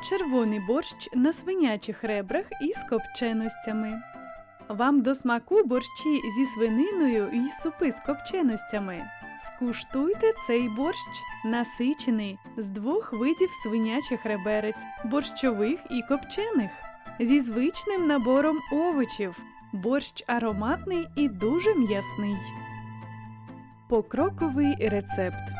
червоний борщ на свинячих ребрах із копченостями. Вам до смаку борщі зі свининою і супи з копченостями. Скуштуйте цей борщ, насичений з двох видів свинячих реберець, борщових і копчених, зі звичним набором овочів. Борщ ароматний і дуже м'ясний. Покроковий рецепт.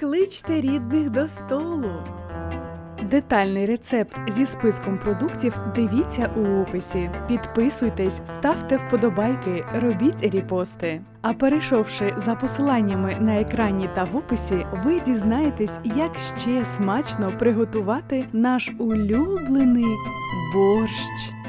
Кличте рідних до столу. Детальний рецепт зі списком продуктів дивіться у описі. Підписуйтесь, ставте вподобайки, робіть репости. А перейшовши за посиланнями на екрані та в описі, ви дізнаєтесь, як ще смачно приготувати наш улюблений борщ.